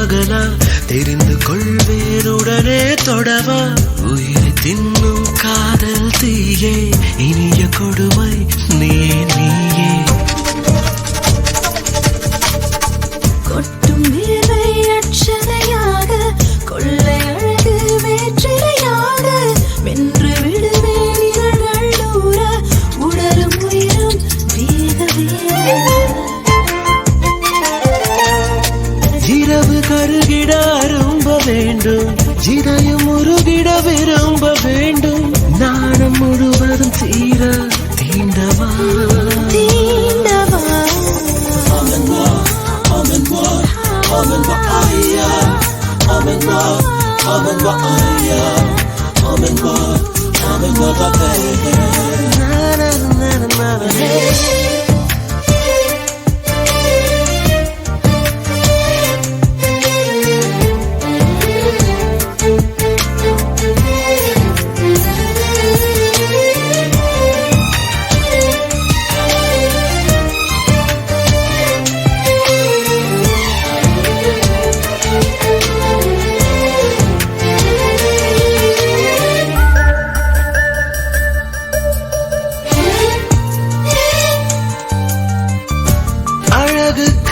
பகலா தெரிந்து கொள்வேருடனே தொடவா. உயிரை தின்னும் காதல் தீயே. இனிய கொடுமை நீயே நீயே. கொட்டும் வேலை அட்சணையாக கொள்ளை அழகு வேற்றிலையாக. வென்று விடுவேன் உயிரும் வேக வேக கருகிட அரும்ப வேண்டும் இதயம் உருகிட விரும்ப வேண்டும் நாணம் முழுவதும் தீர தீண்டவா தீண்டவா Na, na, na, na, na, na.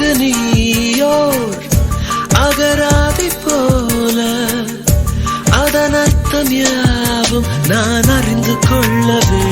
எனக்கு நீயோர் அகராதி போல அதன் அர்த்தம் யாவும் நான் அறிந்து கொள்ளவே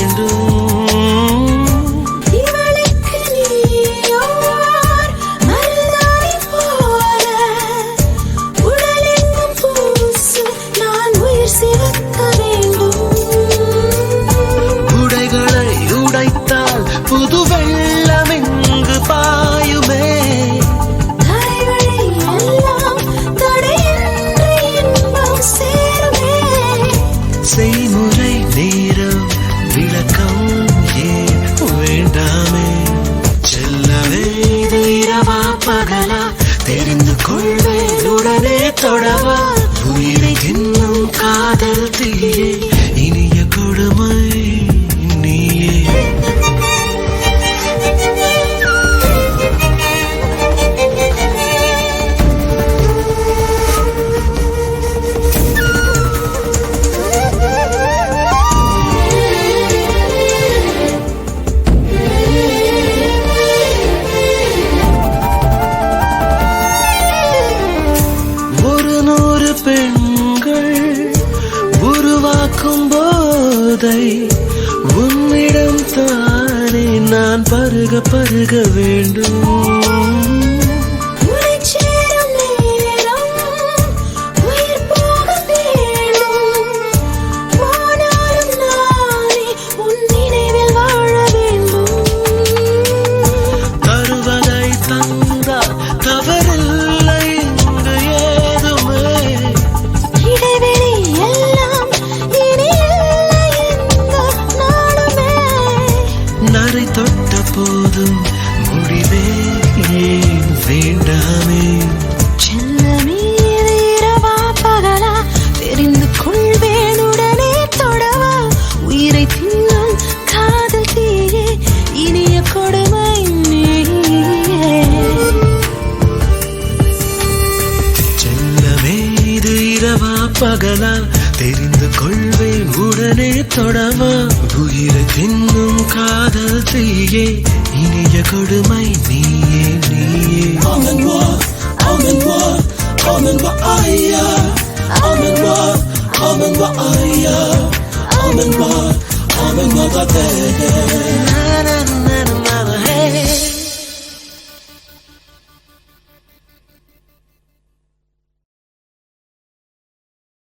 பகலா தெரிந்து கொள்வேன். உடனே தொடவா. உயிரை தின்னும் காதல் தீயே. போதை உன்னிடம் தானே நான் பருக பருக வேண்டும். நரை தொட்ட போதும் முடிவே ஏன் வேண்டாமே? செல்லமே இரவா பகலா தெரிந்து கொள்வேன் உடனே தொடவா. உயிரை தின்னும் காதல் தீயே இனிய கொடுமை செல்லமே இது இரவா பகலா தெரிந்து கொள்வேன் உடனே தொடவா உயிரை தின்னும் காதல் தீயே இனிய கொடுமை நீயே நீயே. Na